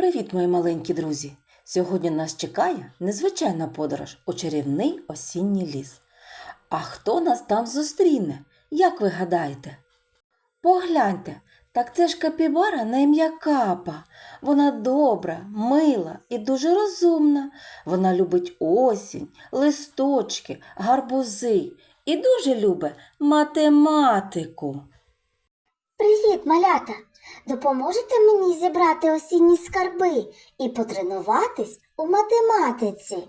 Привіт, мої маленькі друзі! Сьогодні нас чекає незвичайна подорож у чарівний осінній ліс. А хто нас там зустріне? Як ви гадаєте? Погляньте, так це ж капібара на ім'я Капа. Вона добра, мила і дуже розумна. Вона любить осінь, листочки, гарбузи і дуже любить математику. Привіт, малята! Допоможете мені зібрати осінні скарби і потренуватись у математиці?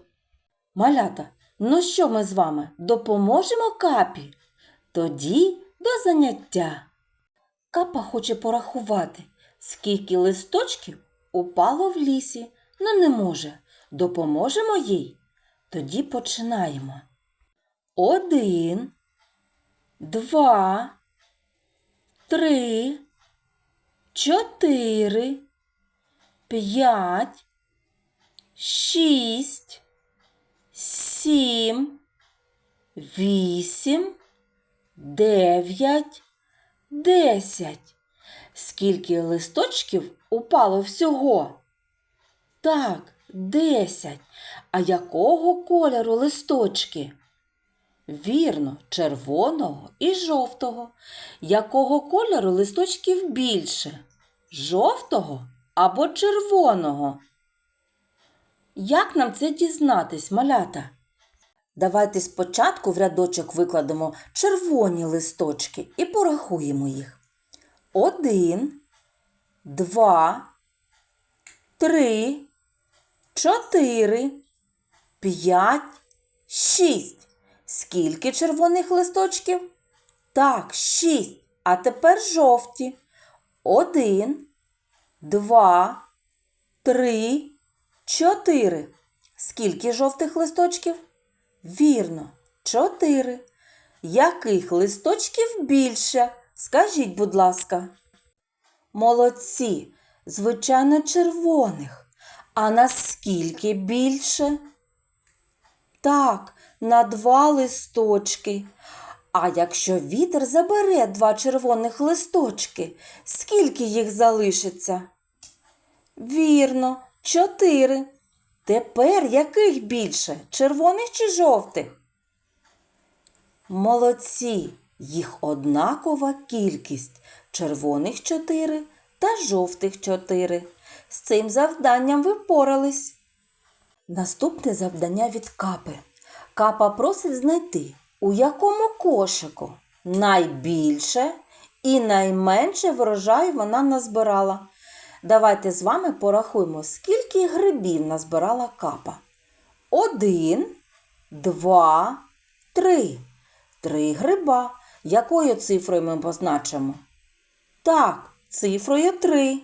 Малята, ну що ми з вами допоможемо капі? Тоді до заняття. Капа хоче порахувати, скільки листочків упало в лісі, но не може. Допоможемо їй. Тоді починаємо. Один, два, три, чотири, п'ять, шість сім, вісім, дев'ять, десять. Скільки листочків упало всього? Так, десять. А якого кольору листочки? Вірно, червоного і жовтого. Якого кольору листочків більше? Жовтого або червоного? Як нам це дізнатись, малята? Давайте спочатку в рядочок викладемо червоні листочки і порахуємо їх. Один, два, три, чотири, п'ять, шість. Скільки червоних листочків? Так, шість. А тепер жовті. Один, два, три, чотири. Скільки жовтих листочків? Вірно, чотири. Яких листочків більше? Скажіть, будь ласка. Молодці, звичайно, червоних. А наскільки більше? Так, на два листочки. А якщо вітер забере два червоних листочки, скільки їх залишиться? Вірно, чотири. Тепер яких більше? Червоних чи жовтих? Молодці, їх однакова кількість червоних чотири та жовтих чотири. З цим завданням ви впорались. Наступне завдання від капи. Капа просить знайти, у якому кошику найбільше і найменше врожаю вона назбирала. Давайте з вами порахуємо, скільки грибів назбирала капа. Один, два, три. Три гриба. Якою цифрою ми позначимо? Так, цифрою три.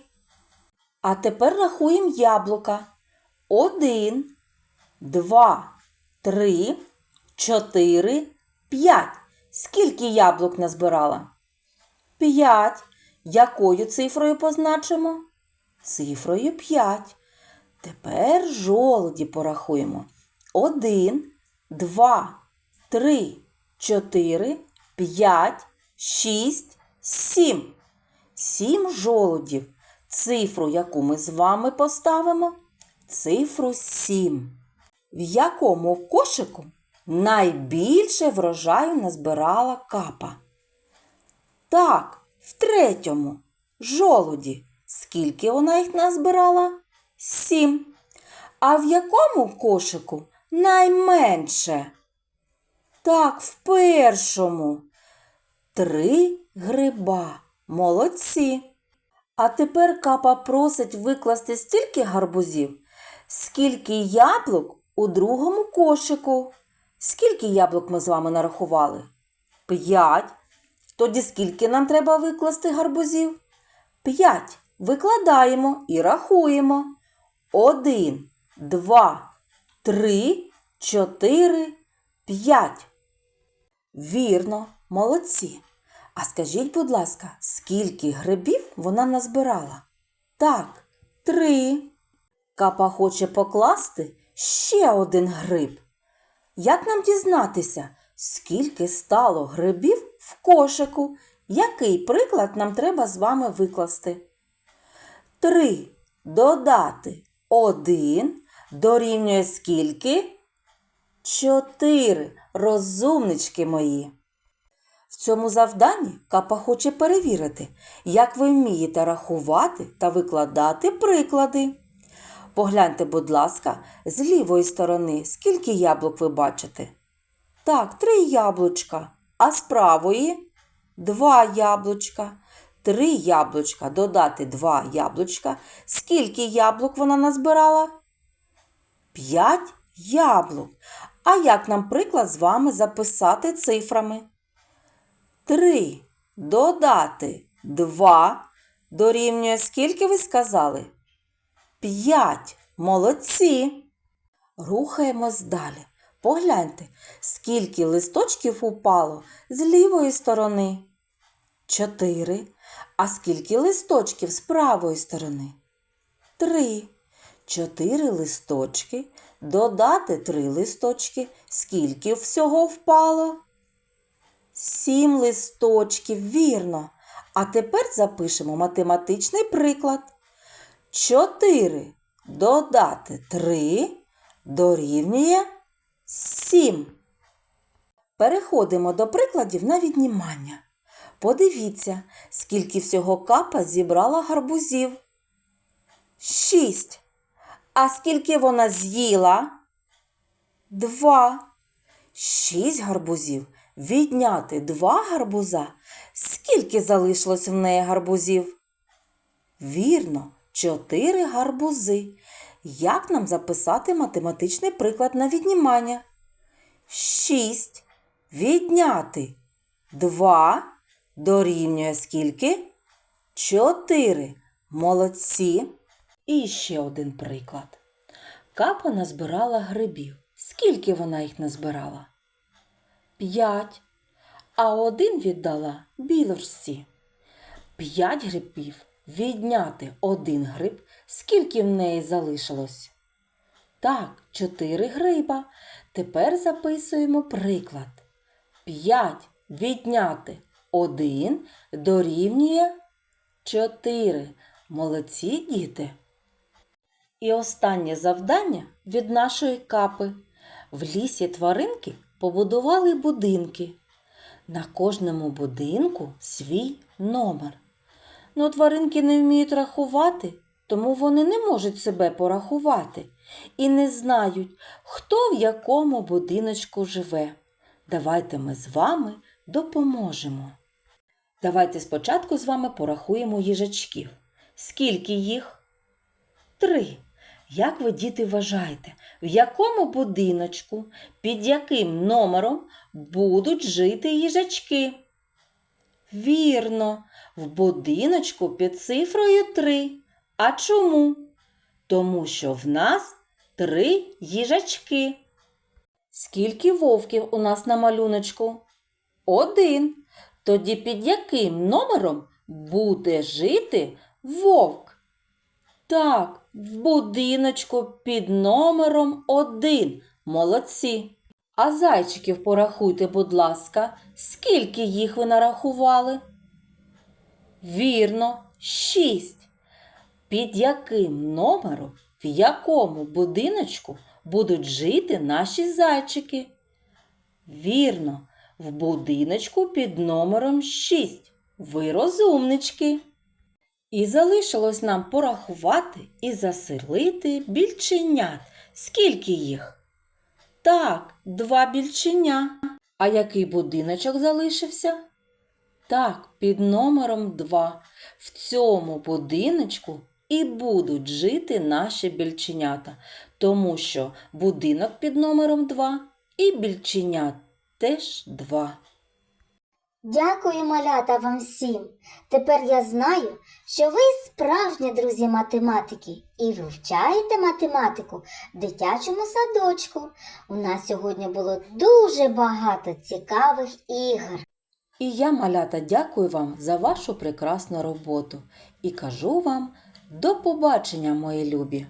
А тепер рахуємо яблука. Один, два, три, чотири, п'ять. Скільки яблук назбирала? П'ять. Якою цифрою позначимо? Цифрою п'ять. Тепер жолуді порахуємо. Один, два, три, чотири, п'ять, шість, сім. Сім жолудів. Цифру, яку ми з вами поставимо? Цифру сім. В якому кошику найбільше врожаю назбирала капа? Так, в третьому жолуді. Скільки вона їх назбирала? Сім. А в якому кошику найменше? Так, в першому. Три гриба. Молодці. А тепер капа просить викласти стільки гарбузів, скільки яблук у другому кошику. Скільки яблук ми з вами нарахували? П'ять. Тоді скільки нам треба викласти гарбузів? П'ять. Викладаємо і рахуємо. Один, два, три, чотири, п'ять. Вірно, молодці. А скажіть, будь ласка, скільки грибів вона назбирала? Так, три. Капа хоче покласти ще один гриб. Як нам дізнатися, скільки стало грибів в кошику? Який приклад нам треба з вами викласти? Три додати 1 дорівнює скільки? 4. Розумнички мої. В цьому завданні Капа хоче перевірити, як ви вмієте рахувати та викладати приклади. Погляньте, будь ласка, з лівої сторони, скільки яблук ви бачите? Так, три яблучка. А з правої два яблучка. Три яблучка додати два яблучка. Скільки яблук вона назбирала? П'ять яблук. А як нам приклад з вами записати цифрами? 3 додати 2 дорівнює скільки ви сказали? 5. Молодці. Рухаємось далі. Погляньте, скільки листочків упало з лівої сторони. 4. А скільки листочків з правої сторони? 3. 4 листочки. Додати 3 листочки. Скільки всього впало? Сім листочків, вірно. А тепер запишемо математичний приклад. 4 додати 3 дорівнює 7. Переходимо до прикладів на віднімання. Подивіться, скільки всього капа зібрала гарбузів. 6. А скільки вона з'їла? 2. 6 гарбузів. Відняти 2 гарбуза. Скільки залишилось в неї гарбузів? Вірно, 4 гарбузи. Як нам записати математичний приклад на віднімання? 6 відняти 2 дорівнює скільки? 4. Молодці. І ще один приклад. Капа назбирала грибів. Скільки вона їх назбирала? П'ять. А один віддала білочці. П'ять грибів відняти один гриб. Скільки в неї залишилось? Так, чотири гриба. Тепер записуємо приклад. П'ять відняти один дорівнює чотири. Молодці діти. І останнє завдання від нашої капи. В лісі тваринки побудували будинки. На кожному будинку свій номер. Ну, тваринки не вміють рахувати, тому вони не можуть себе порахувати і не знають, хто в якому будиночку живе. Давайте ми з вами допоможемо. Давайте спочатку з вами порахуємо їжачків. Скільки їх? Три. Як ви, діти, вважаєте, в якому будиночку, під яким номером будуть жити їжачки? Вірно, в будиночку під цифрою 3. А чому? Тому що в нас три їжачки. Скільки вовків у нас на малюночку? Один. Тоді під яким номером буде жити вовк? Так, в будиночку під номером один. Молодці. А зайчиків порахуйте, будь ласка, скільки їх ви нарахували? Вірно, шість. Під яким номером, в якому будиночку будуть жити наші зайчики? Вірно, в будиночку під номером 6. Ви розумнички. І залишилось нам порахувати і заселити більченят. Скільки їх? Так, два більченя. А який будиночок залишився? Так, під номером 2. В цьому будиночку і будуть жити наші більченята, тому що будинок під номером 2 і більченят теж 2. Дякую, малята, вам всім. Тепер я знаю, що ви справжні друзі математики і вивчаєте математику в дитячому садочку. У нас сьогодні було дуже багато цікавих ігор. І я, малята, дякую вам за вашу прекрасну роботу і кажу вам до побачення, мої любі!